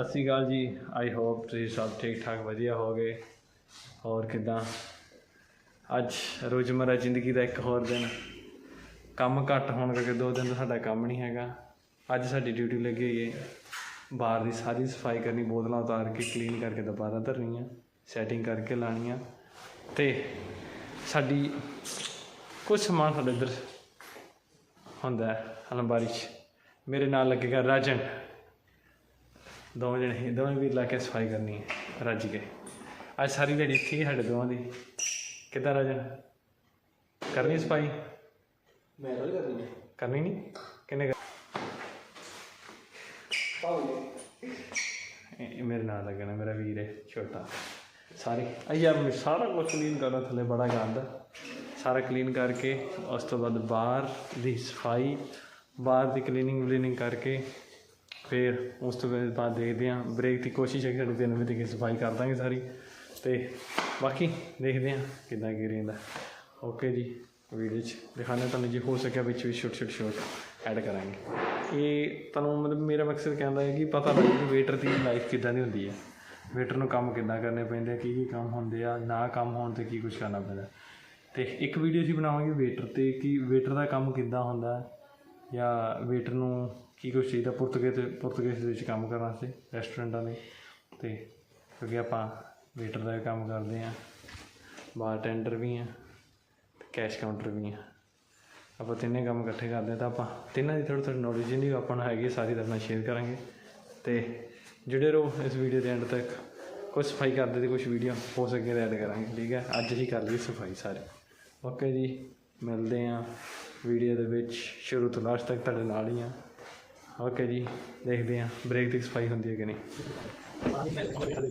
ਸਤਿ ਸ਼੍ਰੀ ਅਕਾਲ ਜੀ। I hope ਤੁਸੀਂ ਸਭ ਠੀਕ ਠਾਕ ਵਧੀਆ ਹੋਗੇ ਹੋਰ ਕਿਦਾਂ? ਅੱਜ ਰੋਜ਼ਮਰਾ ਜ਼ਿੰਦਗੀ ਦਾ ਇੱਕ ਹੋਰ ਦਿਨ। ਕੰਮ ਘੱਟ ਹੋਣ ਕਰਕੇ ਦੋ ਦਿਨ ਤੋਂ ਸਾਡਾ ਕੰਮ ਨਹੀਂ ਹੈਗਾ। ਅੱਜ ਸਾਡੀ ਡਿਊਟੀ ਲੱਗੀ ਹੋਈ ਹੈ ਬਾਹਰ ਦੀ ਸਾਰੀ ਸਫ਼ਾਈ ਕਰਨੀ, ਬੋਤਲਾਂ ਉਤਾਰ ਕੇ ਕਲੀਨ ਕਰਕੇ ਦੁਬਾਰਾ ਧਰਨੀਆਂ ਸੈਟਿੰਗ ਕਰਕੇ ਲਾਣੀਆਂ ਤੇ ਸਾਡੀ ਕੁਝ ਸਮਾਨ ਸਾਡੇ ਇੱਧਰ ਹੁੰਦਾ ਹੈ, ਅਲਮਾਰੀ 'ਚ। ਮੇਰੇ ਨਾਲ ਲੱਗੇਗਾ ਰਾਜਨ। ਦੋਵੇਂ ਜਣੇ ਦੋਵੇਂ ਵੀ ਲਾ ਕੇ ਸਫ਼ਾਈ ਕਰਨੀ ਹੈ ਰੱਜ ਕੇ। ਅੱਜ ਸਾਰੀ ਦਿਹਾੜੀ ਇੱਥੇ ਹੀ ਸਾਡੇ ਦੋਵਾਂ ਦੀ। ਕਿੱਦਾਂ ਰਾਜਨ ਕਰਨੀ ਸਫ਼ਾਈ? ਮੈਂ ਨਹੀਂ ਕਰਨੀ। ਕਰਨੀ ਨਹੀਂ? ਕਿੰਨੇ ਕਰ- ਇਹ ਇਹ ਮੇਰੇ ਨਾਲ ਲੱਗਣਾ ਮੇਰਾ ਵੀਰ ਹੈ ਛੋਟਾ। ਸਾਰੇ ਆ ਯਾਰ ਮੈਂ ਸਾਰਾ ਕੁਝ ਕਲੀਨ ਕਰਨਾ ਥੱਲੇ ਬੜਾ ਗੰਦ। ਸਾਰਾ ਕਲੀਨ ਕਰਕੇ ਉਸ ਤੋਂ ਬਾਅਦ ਬਾਹਰ ਦੀ ਸਫ਼ਾਈ ਬਾਹਰ ਦੀ ਕਲੀਨਿੰਗ ਵਲੀਨਿੰਗ ਕਰਕੇ ਫਿਰ ਉਸ ਤੋਂ ਬਾਅਦ ਦੇਖਦੇ ਹਾਂ। ਬ੍ਰੇਕ ਦੀ ਕੋਸ਼ਿਸ਼ ਹੈ ਕਿ ਸਾਡੇ ਤਿੰਨ ਵਜੇ ਤੱਕ ਸਫ਼ਾਈ ਕਰ ਦਾਂਗੇ ਸਾਰੀ। ਤੇ ਬਾਕੀ ਦੇਖਦੇ ਹਾਂ ਕਿੱਦਾਂ ਕੀ ਰਹਿੰਦਾ। ਓਕੇ ਜੀ ਵੀਡੀਓ 'ਚ ਦਿਖਾਉਂਦੇ ਤੁਹਾਨੂੰ ਜੇ ਹੋ ਸਕਿਆ ਵਿੱਚ ਵੀ ਛੋਟੇ ਛੋਟੇ ਸ਼ੋਟ ਐਡ ਕਰਾਂਗੇ। ਇਹ ਤੁਹਾਨੂੰ ਮਤਲਬ ਮੇਰਾ ਮਕਸਦ ਕਹਿੰਦਾ ਹੈ ਕਿ ਪਤਾ ਲੱਗੇ ਕਿ ਵੇਟਰ ਦੀ ਲਾਈਫ ਕਿੱਦਾਂ ਦੀ ਹੁੰਦੀ ਹੈ। ਵੇਟਰ ਨੂੰ ਕੰਮ ਕਿੱਦਾਂ ਕਰਨੇ ਪੈਂਦੇ ਕੀ ਕੀ ਕੰਮ ਹੁੰਦੇ ਆ, ਨਾ ਕੰਮ ਹੋਣ ਤੇ ਕੀ ਕੁਝ ਕਰਨਾ ਪੈਂਦਾ। ਤੇ ਇੱਕ ਵੀਡੀਓ ਅਸੀਂ ਬਣਾਵਾਂਗੇ ਵੇਟਰ ਤੇ ਕਿ ਵੇਟਰ ਦਾ ਕੰਮ ਕਿੱਦਾਂ ਹੁੰਦਾ ਜਾਂ ਵੇਟਰ ਨੂੰ ਕੀ ਕੁਛ ਚਾਹੀਦਾ? ਪੁਰਤਗਾਲ ਤੇ ਪੁਰਤਗਾਲ ਦੇ ਵਿੱਚ ਕੰਮ ਕਰਨ ਵਾਸਤੇ ਰੈਸਟੋਰੈਂਟਾਂ ਦੇ। ਤੇ ਕਿਉਂਕਿ ਆਪਾਂ ਵੇਟਰ ਦਾ ਕੰਮ ਕਰਦੇ ਹਾਂ। ਬਾਰ ਟੈਂਡਰ ਵੀ ਹਾਂ ਕੈਸ਼ ਕਾਊਂਟਰ ਵੀ ਹਾਂ। ਆਪਾਂ ਤਿੰਨੇ ਕੰਮ ਇਕੱਠੇ ਕਰਦੇ ਹਾਂ ਤਾਂ ਆਪਾਂ ਤਿੰਨਾਂ ਦੀ ਥੋੜ੍ਹੀ ਥੋੜ੍ਹੀ ਨੌਲੇਜ ਜਿਹੜੀ ਕੁ ਆਪਾਂ ਨੂੰ ਹੈਗੀ ਹੈ, ਸਾਰੀ ਤੁਹਾਡੇ ਨਾਲ ਸ਼ੇਅਰ ਕਰਾਂਗੇ। ਤੇ ਜਿਹੜੇ ਰਹੋ ਇਸ ਵੀਡੀਓ ਦੇ ਐਂਡ ਤੱਕ। ਕੁਝ ਸਫ਼ਾਈ ਕਰਦੇ ਤੇ ਕੁਝ ਵੀਡੀਓ ਹੋ ਸਕੇ ਤਾਂ ਐਡ ਕਰਾਂਗੇ ਠੀਕ ਹੈ? ਅੱਜ ਹੀ ਕਰ ਲਈ ਸਫ਼ਾਈ ਸਾਰੇ। ਓਕੇ ਜੀ ਮਿਲਦੇ ਹਾਂ ਵੀਡੀਓ ਦੇ ਵਿੱਚ। ਸ਼ੁਰੂ ਤੋਂ ਲਾਸਟ ਤੱਕ ਤੁਹਾਡੇ ਨਾਲ ਹੀ ਹਾਂ। ਓਕੇ ਜੀ ਦੇਖਦੇ ਹਾਂ ਬ੍ਰੇਕ ਦੀ ਸਫ਼ਾਈ ਹੁੰਦੀ ਹੈ ਕਿ ਨਹੀਂ ਕੋਈ ਵਾਰੀ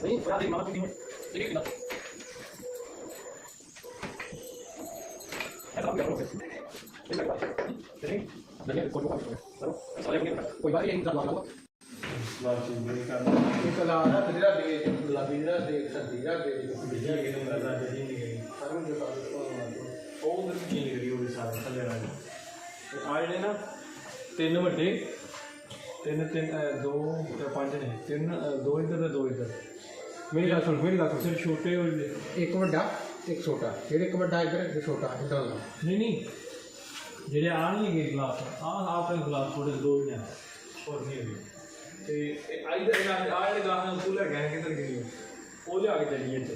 ਵੀ ਸਾਰੇ ਥੱਲੇ ਵਾਲੇ ਤੇ ਆ ਜਿਹੜੇ ਨਾ ਤਿੰਨ ਵੱਡੇ, ਤਿੰਨ ਤਿੰਨ ਦੋ, ਪੰਜ ਨੇ, ਤਿੰਨ ਦੋ ਇੱਧਰ ਤੇ ਦੋ ਇੱਧਰ। ਮੇਰੀ ਗੱਲ ਸੁਣ ਮੇਰੀ ਗੱਲ ਸੁਣ ਸਿਰ ਛੋਟੇ ਹੋਏ ਨੇ ਇੱਕ ਵੱਡਾ ਇੱਕ ਛੋਟਾ ਜਿਹੜੇ ਇੱਕ ਵੱਡਾ ਇੱਧਰ ਇੱਕ ਛੋਟਾ ਇੱਧਰ ਲਾ ਨਹੀਂ ਨਹੀਂ ਜਿਹੜੇ ਆ ਨਹੀਂ ਹੈਗੇ ਗਲਾਸ ਆ ਆਪਣੇ ਗਲਾਸ ਥੋੜੇ ਦੋ ਹੀ ਨੇ ਹੋਰ ਨਹੀਂ ਹੈਗੇ ਤੇ ਇਹ ਆ ਇਧਰ ਆ ਜਿਹੜੇ ਗਲਾਸ ਨੂੰ ਤੂੰ ਲੈ ਗਿਆ ਕਿੱਧਰ ਗਈ ਉਹ ਲਿਆ ਕੇ ਚੱਲੀਏ ਇੱਥੇ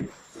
Gracias.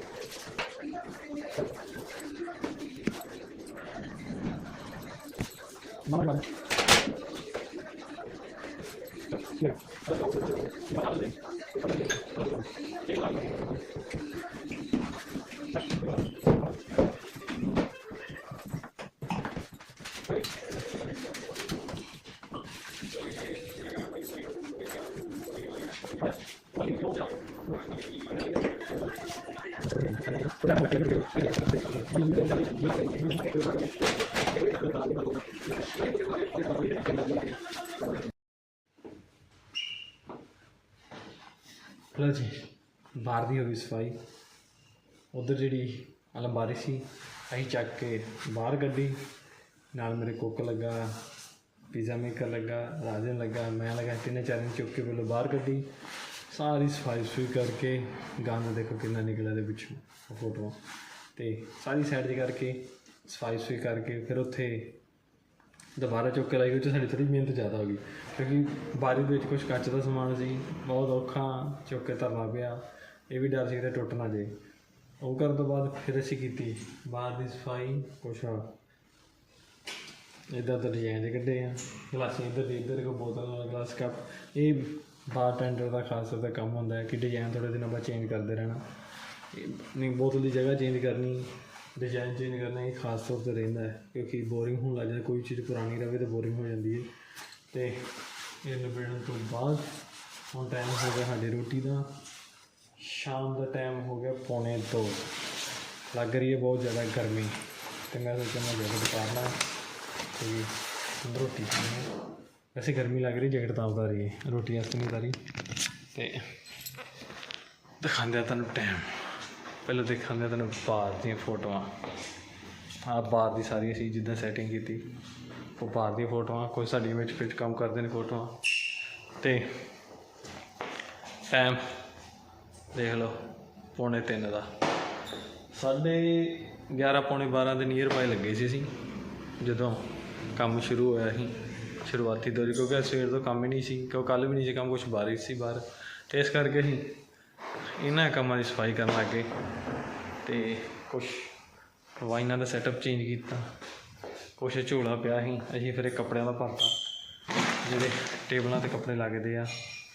ਮਸ਼ੀਨ ਲਓ ਜੀ, ਬਾਹਰ ਦੀ ਹੋ ਗਈ ਸਫ਼ਾਈ। ਉਧਰ ਜਿਹੜੀ ਅਲਮਾਰੀ ਸੀ, ਅਸੀਂ ਚੱਕ ਕੇ ਬਾਹਰ ਕੱਢੀ। ਨਾਲ ਮੇਰੇ ਕੁੱਕ ਲੱਗਾ ਪੀਜ਼ਾ ਮੇਕਰ ਲੱਗਾ, ਰਾਜਨ ਲੱਗਾ, ਮੈਂ ਲੱਗਾ, ਤਿੰਨੇ ਚਾਰੇ ਨੂੰ ਚੁੱਕ ਕੇ ਪਹਿਲਾਂ ਬਾਹਰ ਕੱਢੀ। ਸਾਰੀ ਸਫ਼ਾਈ ਸੁਈ ਕਰਕੇ ਗੰਦ ਦੇਖੋ ਕਿੰਨਾ ਨਿਕਲਿਆ ਦੇ ਵਿੱਚੋਂ ਉਹ ਫੋਟੋ ਤੇ ਸਾਰੀ ਸਾਈਡ ਦੀ ਕਰਕੇ ਸਫ਼ਾਈ ਸੁਈ ਕਰਕੇ ਫਿਰ ਉੱਥੇ ਦੁਬਾਰਾ ਚੁੱਕ ਕੇ ਲਾਈ, ਉਹ 'ਚ ਸਾਡੀ ਥੋੜੀ ਮਿਹਨਤ ਜ਼ਿਆਦਾ ਹੋ ਗਈ। ਕਿਉਂਕਿ ਬਾਰੀ ਦੇ ਵਿੱਚ ਕੁਝ ਕੱਚ ਦਾ ਸਮਾਨ ਸੀ, ਬਹੁਤ ਔਖਾ, ਚੁੱਕ ਕੇ ਧਰਨਾ ਪਿਆ। ਇਹ ਵੀ ਡਰ ਸੀ ਕਿ ਟੁੱਟ ਨਾ ਜੇ ਉਹ ਕਰਨ ਤੋਂ ਬਾਅਦ ਫਿਰ ਅਸੀਂ ਕੀਤੀ। ਬਾਹਰ ਦੀ ਸਫ਼ਾਈ, ਕੁਛ ਇੱਧਰ ਉੱਧਰ ਡਿਜ਼ਾਈਨ ਦੇ ਕੱਢੇ ਆ। ਗਲਾਸੀਆਂ ਇੱਧਰ ਦੀ, ਇੱਧਰ ਕੋ ਬੋਤਲ ਨਾਲ ਗਲਾਸ ਕੱਪ ਇਹ ਬਾਰ ਟੈਂਡਰ ਦਾ ਖਾਸ ਤੌਰ ਤੇ ਕੰਮ ਹੁੰਦਾ ਹੈ ਕਿ ਡਿਜ਼ਾਈਨ ਥੋੜੇ ਦਿਨਾਂ ਬਾਅਦ ਚੇਂਜ ਕਰਦੇ ਰਹਿਣਾ। ਨਹੀਂ, ਬੋਤਲ ਦੀ ਜਗ੍ਹਾ ਚੇਂਜ ਕਰਨੀ। ਡਿਜ਼ਾਈਨ ਚੇਂਜ ਕਰਨਾ ਇਹ ਖਾਸ ਤੌਰ ਤੇ ਰਹਿੰਦਾ ਹੈ, ਕਿਉਂਕਿ ਬੋਰਿੰਗ ਹੋਣ ਲੱਗ ਜਾਂਦਾ, ਕੋਈ ਚੀਜ਼ ਪੁਰਾਣੀ ਰਹੇ ਤਾਂ ਬੋਰਿੰਗ ਹੋ ਜਾਂਦੀ ਹੈ। ਤੇ ਇਹ ਨਿਬੜਨ ਤੋਂ ਬਾਅਦ ਹੁਣ ਟਾਈਮ ਹੋ ਗਿਆ ਸਾਡੀ ਰੋਟੀ ਦਾ। ਸ਼ਾਮ ਦਾ ਟਾਈਮ ਹੋ ਗਿਆ ਪੌਣੇ 2 ਲੱਗ ਰਹੀ ਹੈ ਬਹੁਤ ਜ਼ਿਆਦਾ ਗਰਮੀ। ਤੇ ਮੈਂ ਸੋਚਿਆ ਮੈਂ ਜੈਕਟ ਉਤਾਰਨਾ ਤੇ ਰੋਟੀ ਖਾਣੀ ਵੈਸੇ ਗਰਮੀ ਲੱਗ ਰਹੀ, ਜੈਕਟ ਤਾਂ ਉਤਾਰੀ ਰੋਟੀ ਵਾਸਤੇ ਨਹੀਂ ਉਤਾਰੀ ਤੇ ਦਿਖਾਉਂਦੇ ਆ ਤੁਹਾਨੂੰ ਟਾਈਮ ਪਹਿਲਾਂ ਦਿਖਾਉਂਦੇ ਆ ਤੁਹਾਨੂੰ ਬਾਹਰ ਦੀਆਂ ਫੋਟੋਆਂ। ਆਹ ਬਾਹਰ ਦੀ ਸਾਰੀ ਅਸੀਂ ਜਿੱਦਾਂ ਸੈਟਿੰਗ ਕੀਤੀ। ਉਹ ਬਾਹਰ ਦੀਆਂ ਫੋਟੋਆਂ, ਕੋਈ ਸਾਡੀ ਇਮੇਜ ਫਿੱਟ ਕੰਮ ਕਰਦੇ ਨੇ ਫੋਟੋਆਂ। ਤੇ ਟਾਈਮ ਦੇਖ ਲਓ, ਪੌਣੇ 3 ਦਾ। ਸਾਢੇ 11 ਪੌਣੇ 12 ਦੇ ਨੀਅਰ ਬਾਈ ਲੱਗੇ ਸੀ ਅਸੀਂ, ਜਦੋਂ ਕੰਮ ਸ਼ੁਰੂ ਹੋਇਆ ਸੀ। ਸ਼ੁਰੂਆਤੀ ਦੌਰ, ਕਿਉਂਕਿ ਅੱਜ ਸਵੇਰ ਤੋਂ ਕੰਮ ਹੀ ਨਹੀਂ ਸੀ, ਕਿਉਂ ਕੱਲ ਵੀ ਨਹੀਂ ਸੀ, ਕੰਮ ਕੁਝ ਬਾਰਿਸ਼ ਸੀ ਬਾਹਰ। ਤੇ ਇਸ ਕਰਕੇ ਅਸੀਂ ਇਹਨਾਂ ਕੰਮਾਂ ਦੀ ਸਫ਼ਾਈ ਕਰਨ ਲੱਗੇ ਤੇ ਕੁਝ ਵਾਈਨਾਂ ਦਾ ਸੈਟਅਪ ਚੇਂਜ ਕੀਤਾ। ਕੁਛ ਝੋਲਾ ਪਿਆ ਸੀ। ਅਸੀਂ ਫਿਰ ਇਹ ਕੱਪੜਿਆਂ ਦਾ ਭਰਤਾ, ਜਿਹੜੇ ਟੇਬਲਾਂ ਤੇ ਕੱਪੜੇ ਲੱਗਦੇ ਆ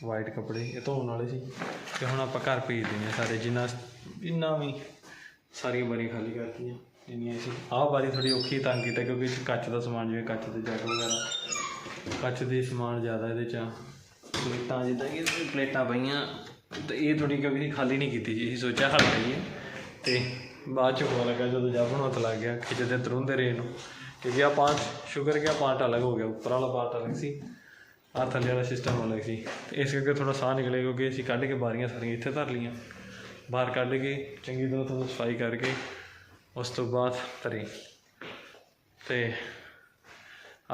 ਵਾਈਟ ਕੱਪੜੇ, ਇਹ ਧੋਣ ਵਾਲੇ ਸੀ। ਤੇ ਹੁਣ ਆਪਾਂ ਘਰ ਭੇਜ ਦਿੰਦੇ ਆ ਸਾਰੇ, ਜਿੰਨਾ ਜਿੰਨਾ ਵੀ ਸਾਰੀਆਂ ਬਾਰੀਆਂ ਖਾਲੀ ਕਰਤੀਆਂ, ਜਿੰਨੀਆਂ ਸੀ ਆਹ ਬਾਰੀ ਥੋੜੀ ਔਖੀ ਤੰਗ ਕੀਤਾ, ਕਿਉਂਕਿ ਇਹ ਕੱਚ ਦਾ ਸਮਾਨ, ਜਿਵੇਂ ਕੱਚ ਦੇ ਜੱਗ ਵਗੈਰਾ, ਕੱਚ ਦੇ ਸਮਾਨ ਜ਼ਿਆਦਾ ਇਹਦੇ 'ਚ ਆ। ਪਲੇਟਾਂ ਜਿੱਦਾਂ ਕਿ ਪਲੇਟਾਂ ਪਈਆਂ ਤੇ ਇਹ ਥੋੜੀ ਕਿਉਂਕਿ ਅਸੀਂ ਖਾਲੀ ਨਹੀਂ ਕੀਤੀ ਜੀ ਅਸੀਂ ਸੋਚਿਆ ਹੱਲ ਲਈਏ। ਤੇ ਬਾਅਦ ਚ ਪਤਾ ਲੱਗਾ ਜਦੋਂ ਜਬ ਹੱਥ ਲੱਗ ਗਿਆ ਖਿੱਚਦੇ ਤਰੁੰਦੇ ਰਹੇ ਨੂੰ ਕਿਉਂਕਿ ਆ ਪਾਰਟ ਸ਼ੂਗਰ ਗਿਆ ਪਾਰਟ ਅਲੱਗ ਹੋ ਗਿਆ, ਉੱਪਰ ਵਾਲਾ ਪਾਰਟ ਅਲੱਗ ਸੀ ਆ ਥੱਲੇ ਵਾਲਾ ਸਿਸਟਮ ਅਲੱਗ ਸੀ। ਤੇ ਇਸ ਕਰਕੇ ਥੋੜਾ ਸਾਹ ਨਿਕਲੇ ਕਿਉਂਕਿ ਅਸੀਂ ਕੱਢ ਕੇ ਬਾਰੀਆਂ ਸਾਰੀਆਂ ਇੱਥੇ ਧਰ ਲਈਆਂ। ਬਾਹਰ ਕੱਢ ਕੇ ਚੰਗੀ ਤਰ੍ਹਾਂ ਤੁਹਾਨੂੰ ਸਫ਼ਾਈ ਕਰਕੇ ਉਸ ਤੋਂ ਬਾਅਦ ਧਰੀ। ਤੇ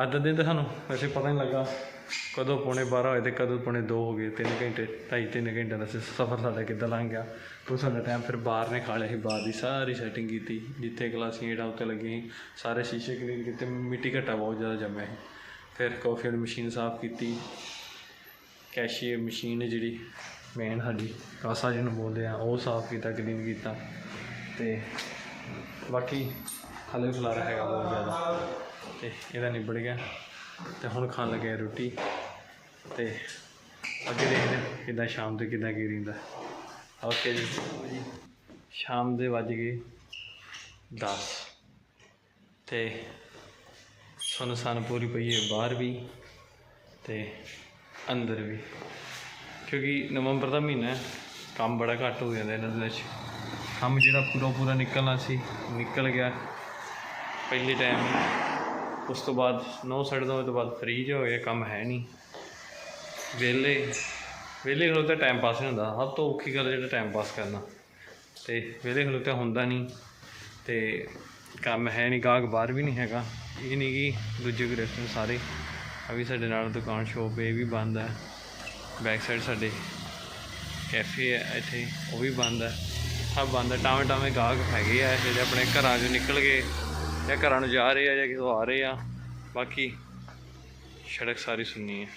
ਅੱਜ ਦਾ ਦਿਨ ਤਾਂ ਸਾਨੂੰ ਵੈਸੇ ਪਤਾ ਨਹੀਂ ਲੱਗਾ ਕਦੋਂ ਪੌਣੇ 12 ਹੋਏ ਤੇ ਕਦੋਂ ਪੌਣੇ 2 ਹੋ ਗਏ 3 ਘੰਟੇ, ਢਾਈ ਤਿੰਨ ਘੰਟੇ ਦਾ ਸਫ਼ਰ ਸਾਡਾ ਕਿੱਦਾਂ ਲੰਘ ਗਿਆ। ਉਹ ਸਾਡਾ ਟਾਈਮ ਫਿਰ ਬਾਹਰ ਨੇ ਖਾ ਲਿਆ ਸੀ, ਬਾਹਰ ਦੀ ਸਾਰੀ ਸੈਟਿੰਗ ਕੀਤੀ, ਜਿੱਥੇ ਗਲਾਸੀਆਂ ਜਿਹੜਾ ਉੱਤੇ ਲੱਗੀਆਂ ਸੀ, ਸਾਰੇ ਸ਼ੀਸ਼ੇ ਕਲੀਨ ਕੀਤੇ, ਮਿੱਟੀ ਘੱਟਾ ਬਹੁਤ ਜ਼ਿਆਦਾ ਜੰਮਿਆ ਸੀ। ਫਿਰ ਕਾਫੀ ਵਾਲੀ ਮਸ਼ੀਨ ਸਾਫ਼ ਕੀਤੀ ਕੈਸ਼ੀਅਰ ਮਸ਼ੀਨ ਜਿਹੜੀ ਮੇਨ ਸਾਡੀ ਕਾਸਾ ਜਿਹਨੂੰ ਬੋਲਦੇ ਆ, ਉਹ ਸਾਫ਼ ਕੀਤਾ ਕਲੀਨ ਕੀਤਾ ਤੇ ਬਾਕੀ ਹਲੇ ਖਲਾਰਾ ਹੈਗਾ ਬਹੁਤ ਜ਼ਿਆਦਾ ਤੇ ਇਹਦਾ ਨਿਬੜ ਗਿਆ। ਤੇ ਹੁਣ ਖਾਣ ਲੱਗੇ ਰੋਟੀ ਤੇ ਅੱਗੇ ਦੇਖਦੇ ਹਾਂ ਕਿੱਦਾਂ ਸ਼ਾਮ ਦੇ ਕਿੱਦਾਂ ਕੀ ਰਹਿੰਦਾ। ਓਕੇ ਜੀ। ਸ਼ਾਮ ਦੇ ਵੱਜ ਗਏ 10 ਤੇ ਸੁਨਸਾਨ ਪੂਰੀ ਪਈ ਹੈ ਬਾਹਰ ਵੀ ਤੇ ਅੰਦਰ ਵੀ। ਕਿਉਂਕਿ ਨਵੰਬਰ ਦਾ ਮਹੀਨਾ ਹੈ, ਕੰਮ ਬੜਾ ਘੱਟ ਹੋ ਜਾਂਦਾ ਇਹਨਾਂ ਦਿਨਾਂ 'ਚ ਕੰਮ ਜਿਹੜਾ ਪੂਰਾ ਪੂਰਾ ਨਿਕਲਣਾ ਸੀ, ਨਿਕਲ ਗਿਆ। ਪਹਿਲੇ ਟਾਈਮ ਉਸ ਤੋਂ ਬਾਅਦ 9 ਨੌ ਵਜੇ ਤੋਂ ਬਾਅਦ ਫ੍ਰੀ ਹੋ ਗਿਆ ਕੰਮ ਹੈ ਨਹੀਂ। ਵਿਹਲੇ ਵਿਹਲੇ ਖਲੋਤੇ ਟਾਈਮ ਪਾਸ ਨਹੀਂ ਹੁੰਦਾ। ਸਭ ਤੋਂ ਔਖੀ ਗੱਲ ਜਿਹੜਾ ਟਾਈਮ ਪਾਸ ਕਰਨਾ। ਤੇ ਵਿਹਲੇ ਖਲੋਤੇ ਹੁੰਦਾ ਨਹੀਂ ਤੇ ਕੰਮ ਹੈ ਨਹੀਂ, ਗਾਹਕ ਬਾਹਰ ਵੀ ਨਹੀਂ ਹੈਗਾ। ਇਹ ਨਹੀਂ ਕਿ ਦੂਜੇ ਕੋਈ ਰੈਸਟੋਰੈਂਟ ਸਾਰੇ। ਆ ਵੀ ਸਾਡੇ ਨਾਲ ਦੁਕਾਨ ਸ਼ੋਪ ਇਹ ਵੀ ਬੰਦ ਹੈ। ਬੈਕ ਸਾਈਡ ਸਾਡੇ ਕੈਫੇ ਹੈ ਇੱਥੇ, ਉਹ ਵੀ ਬੰਦ ਹੈ। ਸਭ ਬੰਦ ਹੈ। ਟਾਵੇਂ ਟਾਵੇਂ ਗਾਹਕ ਹੈਗੇ ਆ, ਜਿਹੜੇ ਆਪਣੇ ਘਰਾਂ 'ਚੋਂ ਨਿਕਲ ਗਏ। ਜਾਂ ਘਰਾਂ ਨੂੰ ਜਾ ਰਹੇ ਆ ਜਾਂ ਕਿਤੋਂ ਆ ਰਹੇ ਆ, ਬਾਕੀ ਸੜਕ ਸਾਰੀ ਸੁੰਨੀ ਹੈ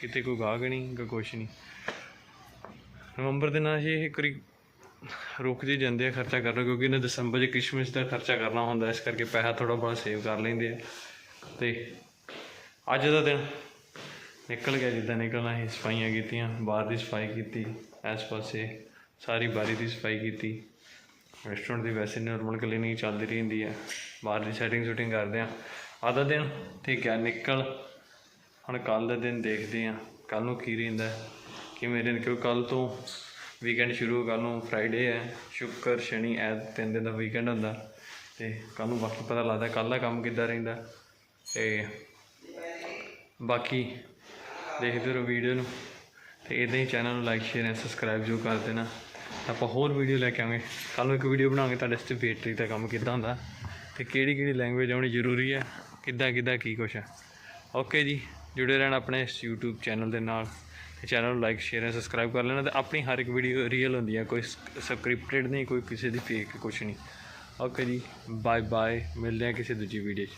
ਕਿਤੇ ਕੋਈ ਗਾਹਕ ਨਹੀਂ, ਕੋਈ ਕੁਛ ਨਹੀਂ। ਨਵੰਬਰ ਦੇ ਨਾਲ ਇਹ ਕਰੀ ਵਾਰੀ ਰੁਕ ਜੇ ਜਾਂਦੇ ਆ, ਖਰਚਾ ਕਰਨਾ, ਕਿਉਂਕਿ ਇਹਨੇ ਦਸੰਬਰ 'ਚ ਕ੍ਰਿਸਮਸ ਦਾ ਖਰਚਾ ਕਰਨਾ ਹੁੰਦਾ, ਇਸ ਕਰਕੇ ਪੈਸਾ ਥੋੜਾ ਬਹੁਤ ਸੇਵ ਕਰ ਲੈਂਦੇ ਆ। ਤੇ ਅੱਜ ਦਾ ਦਿਨ ਨਿਕਲ ਗਿਆ, ਜਿੱਦਾਂ ਨਿਕਲਣਾ ਸੀ, ਸਫਾਈਆਂ ਕੀਤੀਆਂ, ਬਾਹਰ ਦੀ ਸਫ਼ਾਈ ਕੀਤੀ, ਇਸ ਪਾਸੇ ਸਾਰੀ ਬਾਰੀ ਦੀ ਸਫ਼ਾਈ ਕੀਤੀ। ਰੈਸਟੋਰੈਂਟ ਦੀ ਵੈਸੇ ਨਾਰਮਲ ਕਲੀਨਿੰਗ ਚੱਲਦੀ ਰਹਿੰਦੀ ਹੈ। ਬਾਹਰ ਦੀ ਸੈਟਿੰਗ ਸ਼ੂਟਿੰਗ ਕਰਦੇ ਆ ਆਦਾ ਦਿਨ, ਠੀਕ ਹੈ, ਨਿਕਲ। ਹੁਣ ਕੱਲ ਦਾ ਦਿਨ ਦੇਖਦੇ ਆ ਕੱਲ ਨੂੰ ਕੀ ਰਹਿੰਦਾ ਕਿਵੇਂ ਦਿਨ ਕਿਉਂ ਕੱਲ ਤੋਂ ਵੀਕਐਂਡ ਸ਼ੁਰੂ ਕੱਲ ਨੂੰ ਫਰਾਈਡੇ ਹੈ, ਸ਼ੁੱਕਰ, ਸ਼ਨੀ ਐਤ ਤਿੰਨ ਦਿਨ ਦਾ ਵੀਕਐਂਡ ਹੁੰਦਾ ਤੇ ਕੱਲ ਨੂੰ ਬਾਕੀ ਪਤਾ ਲੱਗਦਾ ਕੱਲ ਦਾ ਕੰਮ ਕਿੱਦਾਂ ਰਹਿੰਦਾ ਤੇ ਬਾਕੀ ਦੇਖਦੇ ਰਹੋ ਵੀਡੀਓ ਨੂੰ ਤੇ ਇਦਾਂ ਹੀ ਚੈਨਲ ਨੂੰ ਲਾਈਕ ਸ਼ੇਅਰ ਐਂਡ ਸਬਸਕ੍ਰਾਈਬ ਜੋ ਕਰ ਦੇਣਾ। ਆਪਾਂ ਹੋਰ ਵੀਡੀਓ ਲੈ ਕੇ ਆਵਾਂਗੇ। ਕੱਲ ਨੂੰ ਇੱਕ ਵੀਡੀਓ ਬਣਾਵਾਂਗੇ, ਤੁਹਾਡੇ ਵਾਸਤੇ ਵੇਟਰੀ ਦਾ ਕੰਮ ਕਿੱਦਾਂ ਹੁੰਦਾ। ਤੇ ਕਿਹੜੀ ਕਿਹੜੀ ਲੈਂਗੁਏਜ ਆਉਣੀ ਜ਼ਰੂਰੀ ਹੈ, ਕਿੱਦਾਂ ਕਿੱਦਾਂ ਕੀ ਕੁਛ ਹੈ। ਓਕੇ ਜੀ, ਜੁੜੇ ਰਹਿਣ ਆਪਣੇ ਇਸ YouTube ਚੈਨਲ ਦੇ ਨਾਲ। ਤੇ ਚੈਨਲ ਨੂੰ ਲਾਈਕ ਸ਼ੇਅਰ ਐਂਡ ਸਬਸਕ੍ਰਾਈਬ ਕਰ ਲੈਣਾ। ਤੇ ਆਪਣੀ ਹਰ ਇੱਕ ਵੀਡੀਓ ਰੀਅਲ ਹੁੰਦੀ ਹੈ, ਕੋਈ ਸਕ੍ਰਿਪਟਡ ਨਹੀਂ, ਕੋਈ ਕਿਸੇ ਦੀ ਫੇਕ ਕੁਛ ਨਹੀਂ। ਓਕੇ ਜੀ ਬਾਏ ਬਾਏ ਮਿਲਦੇ ਹਾਂ ਕਿਸੇ ਦੂਜੀ ਵੀਡੀਓ 'ਚ।